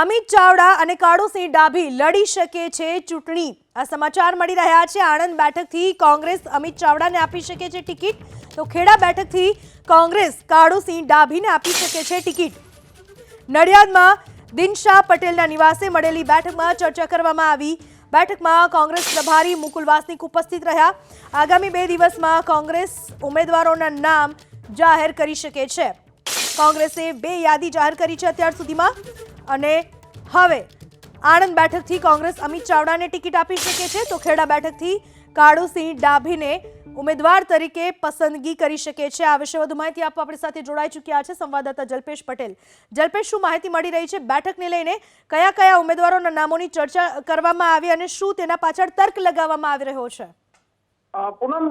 અમિત ચાવડા અને કાળુસિંહ ડાભી લડી શકે છે ચૂંટણી. આ સમાચાર મળી રહ્યા છે. આણંદ બેઠકથી કોંગ્રેસ અમિત ચાવડાને આપી શકે છે ટિકિટ. તો ખેડા બેઠકથી કોંગ્રેસ કાળુસિંહ ડાભીને આપી શકે છે ટિકિટ. નડિયાદમાં દિનશા પટેલના નિવાસે મળેલી બેઠકમાં ચર્ચા કરવામાં આવી. બેઠકમાં કોંગ્રેસ પ્રભારી મુકુલ વાસનિક ઉપસ્થિત રહ્યા. આગામી બે દિવસમાં કોંગ્રેસ ઉમેદવારોના નામ જાહેર કરી શકે છે. કોંગ્રેસે બે યાદી જાહેર કરી છે અત્યાર સુધીમાં. અને હવે આણંદ બેઠકથી કોંગ્રેસ અમિત ચાવડાને ટિકિટ આપી શકે છે તો ખેડા બેઠકથી કાળુસિંહ ડાભીને ઉમેદવાર તરીકે પસંદગી કરી શકે છે. આ વિશે વધુ માહિતી આપવા આપણી સાથે જોડાઈ ચૂક્યા છે સંવાદદાતા જલ્પેશ પટેલ. જલ્પેશ, શું માહિતી મળી રહી છે? બેઠકને લઈને કયા કયા ઉમેદવારોના નામોની ચર્ચા કરવામાં આવી અને શું તેના પાછળ તર્ક લગાવવામાં આવી રહ્યો છે? પૂનમ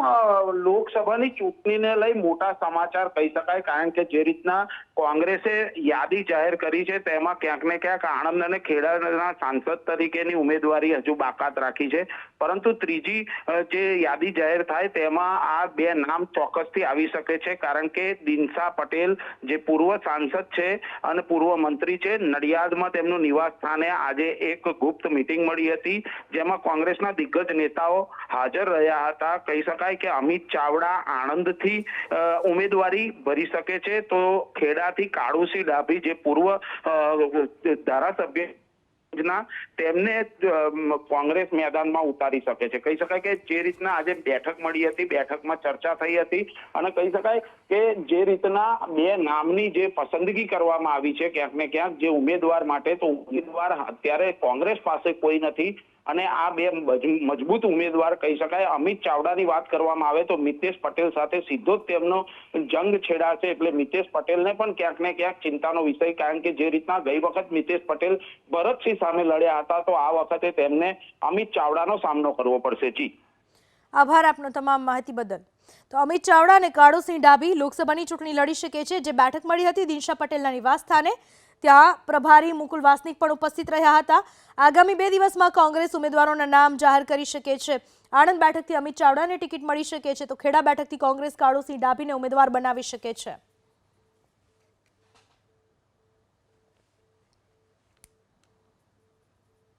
લોકસભાની ચૂંટણીને લઈ મોટા સમાચાર કહી શકાય, કારણ કે જે રીતના કોંગ્રેસે યાદી જાહેર કરી છે, તેમાં ક્યાંક ને ક્યાંક આણંદ અને ખેડાના સાંસદ તરીકેની ઉમેદવારી હજુ બાકાત રાખી છે. પરંતુ ત્રીજી જે યાદી જાહેર થાય, તેમાં આ બે નામ ચોક્કસથી આવી શકે છે, કારણ કે દિનસા પટેલ જે પૂર્વ સાંસદ છે અને પૂર્વ મંત્રી છે, નડિયાદમાં તેમનું નિવાસ સ્થાને આજે એક ગુપ્ત મિટિંગ મળી હતી, જેમાં કોંગ્રેસના દિગ્ગજ નેતાઓ હાજર રહ્યા હતા. કહી શકાય કે અમિત ચાવડા આણંદથી ઉમેદવારી ભરી શકે છે. તો ખેડાથી કાળુસિંહ ડાભી, જે પૂર્વ ધારાસભ્ય તેમને કોંગ્રેસ મેદાનમાં ઉતારી શકે છે. કહી શકાય કે જે રીતના આજે બેઠક મળી હતી, બેઠકમાં ચર્ચા થઈ હતી અને કહી શકાય કે જે રીતના બે નામની જે પસંદગી કરવામાં આવી છે, ક્યાંક ને ક્યાંક જે ઉમેદવાર માટે, તો ઉમેદવાર અત્યારે કોંગ્રેસ પાસે કોઈ નથી. અને આ બે મજબૂત ઉમેદવાર કહી શકાય. અમિત ચાવડાની વાત કરવામાં આવે તો મિતેશ પટેલ સાથે સીધો જ તેમનો જંગ છેડાશે એટલે મિતેશ પટેલને પણ ક્યાંક ને ક્યાંક ચિંતાનો વિષય કારણ કે જે રીતના ગઈ વખત મિતેશ પટેલ ભરતસિંહ સામે લડ્યા હતા, તો આ વખતે તેમને અમિત ચાવડાનો સામનો કરવો પડશે. જી. આભાર આપનો તમામ માહિતી બદલ. તો અમિત ચાવડા અને કાળુસિંહ ડાભી લોકસભાની ચૂંટણી લડી શકે છે. જે બેઠક મળી હતી દિનશા પટેલના નિવાસ સ્થાને. ત્યાં પ્રભારી મુકુલ વાસનિક પણ ઉપસ્થિત રહ્યા હતા. આગામી બે દિવસમાં કોંગ્રેસ ઉમેદવારોના નામ જાહેર કરી શકે છે. આણંદ બેઠકથી અમિત ચાવડાને ટિકિટ મળી શકે છે. તો ખેડા બેઠકથી કોંગ્રેસ કાળુસિંહ ડાભીને ઉમેદવાર બનાવી શકે છે.